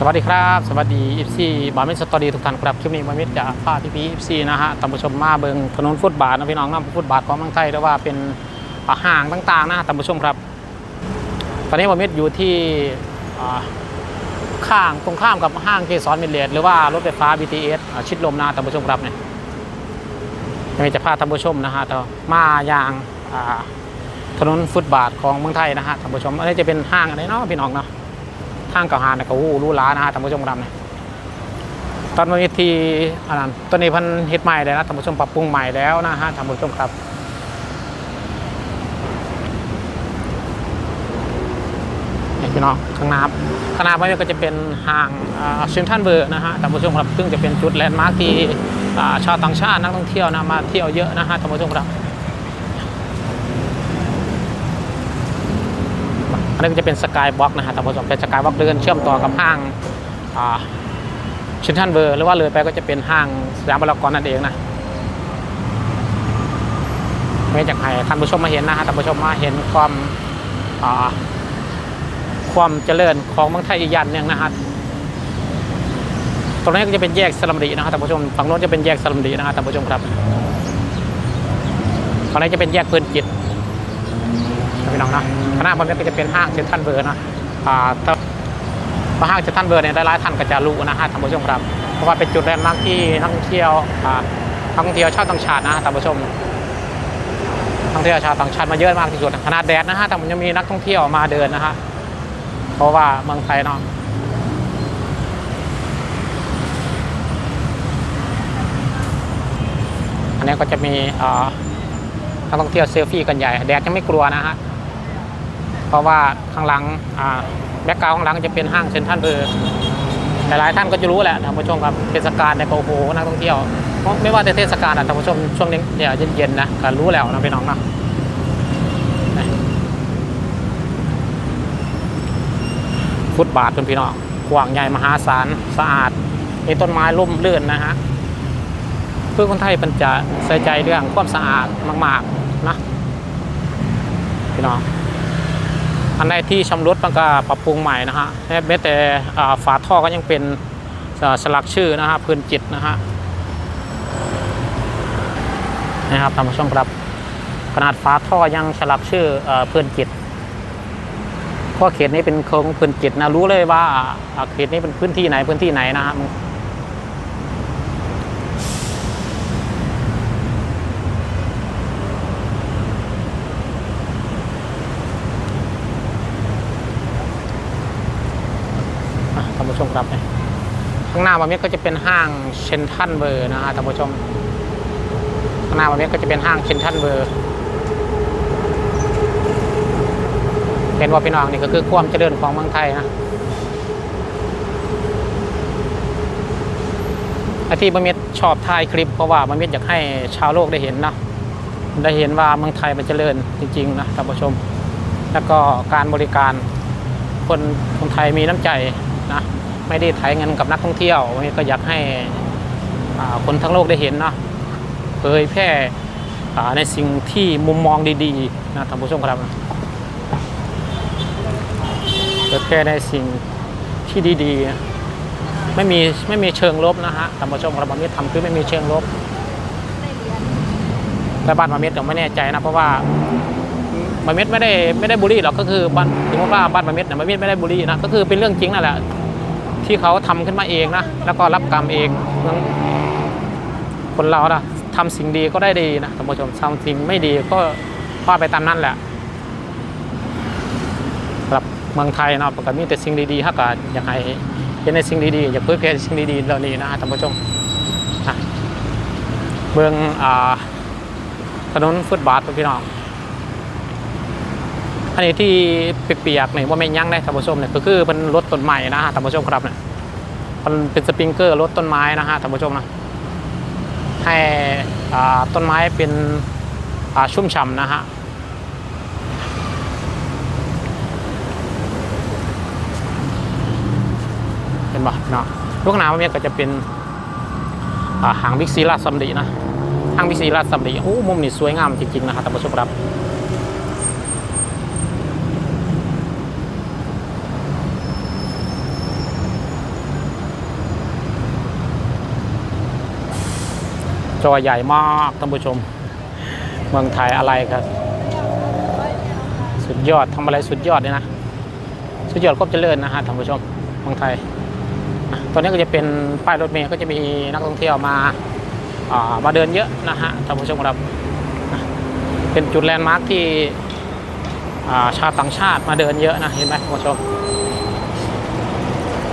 สวัสดีครับ สวัสดีอีฟซีบาร์มิสตอรี่ทุกท่านครับ คลิปนี้บาร์มิสจะพาพี่พีอีฟซีนะฮะท่านผู้ชมมาเบิงถนนฟุตบาทนะพี่น้องนะฟุตบาทของเมืองไทยหรือว่าเป็นอ่าห้างต่างๆนะท่านผู้ชมครับ ตอนนี้บาร์มิสอยู่ที่ข้างตรงข้ามกับห้างเกสรมิลเลตหรือว่ารถไฟฟ้า BTS อ่าชิดลมนะท่านผู้ชมครับเนี่ยไม่จะพาท่านผู้ชมนะฮะมาอย่างถนนฟุตบาทของเมืองไทยนะฮะท่านผู้ชมอันนี้จะเป็นห้างอะไรเนาะพี่น้องเนาะางเก่าหานี่ยก็วู้รู้ล้านะฮะท่านผู้ชมครับเนี่ยตอนนี้ที่อันนั้นตอนนี้พันเฮ็ดใหม่แล้วนะท่านผู้ชมปรับปรุงใหม่แล้วนะฮะท่านผู้ชมครับนี่พี่น้องข้างหน้าข้างหน้ามันก็จะเป็นห้างเซ็นทรัลเบอร์นะฮะท่านผู้ชมครับซึ่งจะเป็นจุดแลนด์มาร์คที่ชาวต่างชาตินักท่องเที่ยวนะมาเที่ยวเยอะนะฮะท่านผู้ชมครับ อันนี้ก็จะเป็นสกายบล็อกนะฮะท่านผู้ชมเป็นสกายบล็อกเดินเชื่อมต่อกับห้างชินทันเบอร์หรือว่าเลยไปก็จะเป็นห้างสยามพารากอนนั่นเองนะไม่จากให้ท่านผู้ชมมาเห็นนะฮะท่านผู้ชมมาเห็นความความเจริญของเมืองไทยอีกอย่างหนึ่งนะฮะตรงนี้ก็จะเป็นแยกสลัมดีนะครับท่านผู้ชมฝั่งโน้นจะเป็นแยกสลัมดีนะครับท่านผู้ชมครับฝั่งนี้จะเป็นแยกเพลินจิต พี่น้องนะคณะบอลนี้ก็จะเป็นห้างเซ็นทรัลเบอร์นะอ่าแต่อห้างเซ็นทรัลเบอร์เนี่ยหลายๆท่านก็จะรู้นะฮะท่านผู้ชมครับ เพราะว่าเป็นจุดแลนด์มาร์คที่นักท่องเที่ยวอ่านักท่องเที่ยวชาวต่างชาตินะฮะท่านผู้ชมนักท่องเที่ยวชาวต่างชาติมาเยอะมากที่สุดขนาดแดดนะฮะแต่มันยังมีนักท่องเที่ยวมาเดินนะฮะเพราะว่าเมืองไทยเนาะอันนี้ก็จะมีอ่านักท่องเที่ยวเซลฟี่กันใหญ่แดดยังไม่กลัวนะฮะ เพราะว่าข้างหลังแบ็กกราวข้างหลังจะเป็นห้างเซ็นทรัลเบอร์หลายๆท่านก็จะรู้แหละท่านผู้ชมครับเทศกาลในยก็โอ้โหนักท่องเที่ยวไม่ว่าจะเทศกาลอะท่านผู้ชมช่วงนี้เนี่ยเย็นๆนะก็รู้แล้วนะพี่น้องนะฟุตบาทเป็นพี่น้องกว้างใหญ่มหาศาลสะอาดมีต้นไม้ร่มเรื่นนะฮะเพื่อคนไทยเป็นจะใส่ใจเรื่องความสะอาดมาก ๆ นะพี่น้อง อันใดที่ชำรุดมันก็ปรับปรุงใหม่นะฮะแม้แต่ฝาท่อก็ยังเป็นสลักชื่อนะฮะพื้นจิตนะฮะนะครับท่านผู้ชมครับ ขนาดฝาท่อยังสลักชื่อเอ่อพื้นจิตเพราะเขตนี้เป็นของพื้นจิตนะรู้เลยว่าเขตนี้เป็นพื้นที่ไหนพื้นที่ไหนนะฮะท่านผู้ชม ครับ ข้างหน้าบาเมียก็จะเป็นห้างเชนทันเบอร์นะฮะท่านผู้ชม ข้างหน้าบาเมียก็จะเป็นห้างเชนทันเบอร์เห็นว่าพี่น้องนี่ก็คือความเจริญของเมืองไทยนะไอที่บะเม็ดชอบถ่ายคลิปเพราะว่าบะเม็ดอยากให้ชาวโลกได้เห็นนะได้เห็นว่าเมืองไทยมันเจริญจริงๆนะท่านผู้ชม แล้วก็การบริการคนคนไทยมีน้ำใจ ไม่ได้ไถเงินกับนักท่องเที่ยวบะเม็ดก็อยากให้คนทั้งโลกได้เห็นเนาะเผยแพร่ในสิ่งที่มุมมองดีๆนะท่านผู้ชมครับเผยแพร่ในสิ่งที่ดีๆ ไม่มีไม่มีเชิงลบนะฮะท่านผู้ชมเราบามิตรทำคือไม่มีเชิงลบแต่บ้านบามิตรผมไม่แน่ใจนะเพราะว่าบามิตรไม่ได้ไม่ได้บุรีหรอกก็คือบ้านสมมติว่าบ้านบามิตรเนี่ยบามิตรไม่ได้บุรีนะก็คือเป็นเรื่องจริงนั่นแหละ ที่เขาทำขึ้นมาเองนะแล้วก็รับกรรมเองคนเรานะทำสิ่งดีก็ได้ดีนะท่านผู้ชมทำสิ่งไม่ดีก็ว่าไปตามนั้นแหละสำหรับเมืองไทยเนาะปกติมีแต่สิ่งดีๆถ้าเกิดอยากให้เห็นในสิ่งดีๆอยากเผยแพร่สิ่งดีๆเหล่านี้นะท่านผู้ชมอะเมืองอถนนฟุตบาทพี่น้อง อันนี้ที่เปียกๆเนี่ยว่าไม่ยั้งได้ท่านผู้ชมเนี่ยก็คือเป็นรถต้นไม้นะฮะท่านผู้ชมครับเนี่ยมันเป็นสปริงเกอร์รถต้นไม้นะฮะท่านผู้ชมนะให้อ่าต้นไม้เป็นอ่าชุ่มฉ่ำนะฮะเห็นปะเนาะลูกนาวเนี่ยก็จะเป็นอ่าหางบิ๊กซีลาซัมดีนะหางบิ๊กซีลาซัมดีโอ้มุมนี่สวยงามจริงๆนะครับท่านผู้ชมครับ อใหญ่มากท่านผู้ชม เมืองไทยอะไรครับ สุดยอดทำอะไรสุดยอดเลยนะ สุดยอดครบเจริญนะฮะท่านผู้ชมเมืองไทย ตอนนี้ก็จะเป็นป้ายรถเมล์ก็จะมีนักท่องเที่ยวมาอ่ามาเดินเยอะนะฮะท่านผู้ชมครับ เป็นจุดแลนด์มาร์คที่อ่าชาวต่างชาติมาเดินเยอะนะเห็นไหมท่านผู้ชม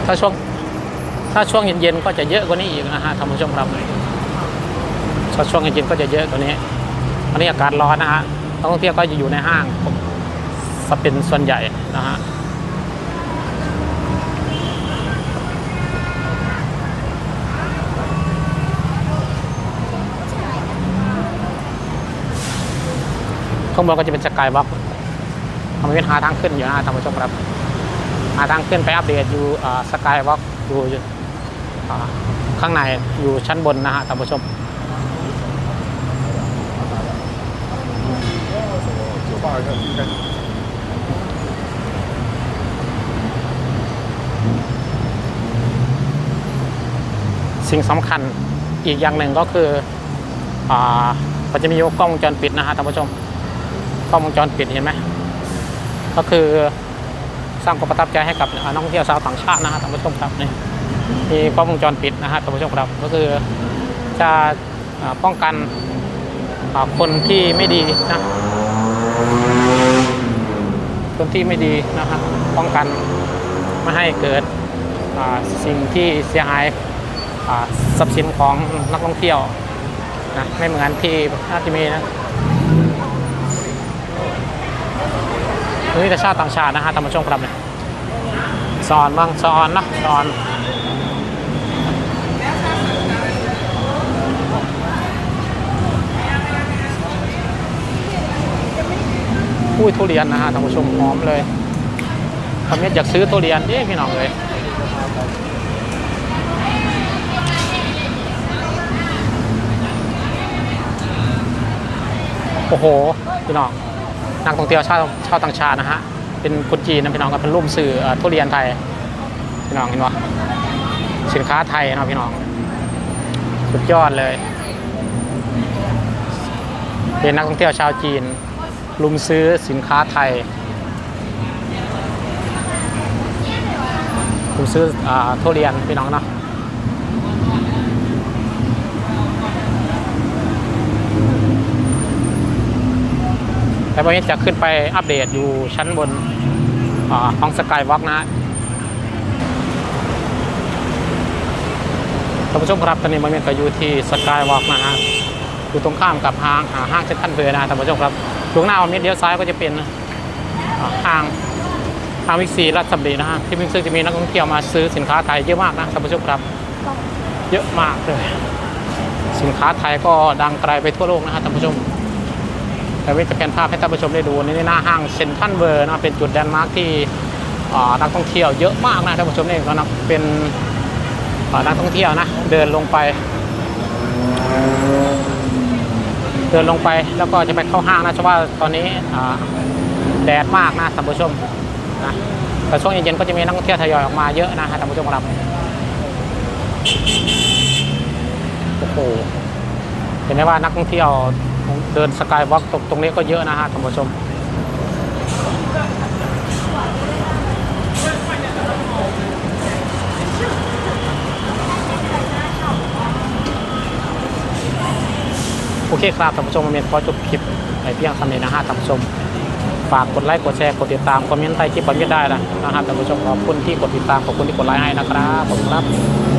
ถ้าช่วงถ้าช่วงเย็นๆก็จะเยอะกว่านี้อีกนะฮะท่านผู้ชมครับ ช่วงเย็นก็จะเยอะกว่านี้อันนี้อากาศร้อนนะฮะนักท่องเที่ยวก็จะอยู่ในห้างซะเป็นส่วนใหญ่นะฮะข้างบนก็จะเป็นสกายวอล์กมันเป็นหาทางขึ้นอยู่นะท่านผู้ชมครับ หาทางขึ้นไปอัปเดตอยู่สกายวอล์กอยู่ข้างในอยู่ชั้นบนนะฮะท่านผู้ชม to buy สิ่งสำคัญอีกอย่างหนึ่งก็คืออ่ามันจะมีกล้องวงจรปิดนะฮะท่านผู้ชมกล้องวงจรปิดเห็นไหมก็คือสร้างความประทับใจให้กับนักท่องเที่ยวชาวต่างชาตินะฮะท่านผู้ชมครับนี่มีกล้องวงจรปิดนะฮะท่านผู้ชมครับก็คือจะป้องกันคนที่ไม่ดีนะ คนที่ไม่ดีนะครับป้องกันไม่ให้เกิดสิ่งที่เสียหายทรัพย์สินของนักท่องเที่ยวนะไม่เหมือนที่นาจะมีนะนี้แต่ชาติต่างชาตินะฮะธรรมชมครับเนี่ยสอนบ้างสอนนะสอน อุ้ยทุเรียนนะฮะท่านผู้ชมหอมเลยทำนี้อยากซื้อทุเรียนเอ๊ะพี่น้องเลยโอ้โหพี่น้องนักท่องเที่ยวชาวชาวต่างชาตินะฮะเป็นคนจีนนะพี่น้องก็เป็นร่มสื่อทุเรียนไทยพี่น้องเห็นปะสินค้าไทยนะพี่น้อง สุดยอดเลย เป็นนักท่องเที่ยวชาวจีน ลุมซื้อสินค้าไทยลุมซื้ออาทุเรียนพี่น้องเนาะแต่วันนี้จะขึ้นไปอัปเดตอยู่ชั้นบนอาของสกายวอล์กนะท่านผู้ชมครับตอนนี้มันก็อยู่ที่สกายวอล์กนะฮะ อยู่ตรงข้ามกับห้างห้างเซ็นทรัลเวอร์นะท่านผู้ชมครับตรงหน้าวันนี้เลี้ยวซ้ายก็จะเป็นห้างห้างวิกซีรัชดำรินะฮะที่ซึ่งจะมีนักท่องเที่ยวมาซื้อสินค้าไทยเยอะมากนะท่านผู้ชมครับ เยอะมากเลย สินค้าไทยก็ดังไกลไปทั่วโลกนะฮะท่านผู้ชมแต่วิจะเป็นภาพให้ท่านผู้ชมได้ดูนี่หน้าห้างเซ็นทรัลเวิร์นะเป็นจุดแลนด์มาร์คที่นักท่องเที่ยวเยอะมากนะท่านผู้ชมนี่ก็นับเป็นนักท่องเที่ยวนะเดินลงไป เดินลงไปแล้วก็จะไปเข้าห้างนะเพราะว่าตอนนี้แดดมากนะท่านผู้ชมนะแต่ช่วงเย็นๆก็จะมีนักท่องเที่ยวทยอยออกมาเยอะนะท่านผู้ชมครับโอ้โหเห็นไหมว่านักท่องเที่ยวเดินสกายวอล์กตรงตรงนี้ก็เยอะนะฮะท่านผู้ชม คครับท่านผู้ชมมาเมนขอจบคลิปในเพียงเท่านี้นะฮะท่านผู้ชม ฝากกดไลค์กดแชร์กดติดตามคอมเมนต์ใต้คลิปผมก็ได้นะนะฮะท่านผู้ชมขอบคุณที่กดติดตามขอบคุณที่กดไลค์ให้นะครับขอบคุณครับ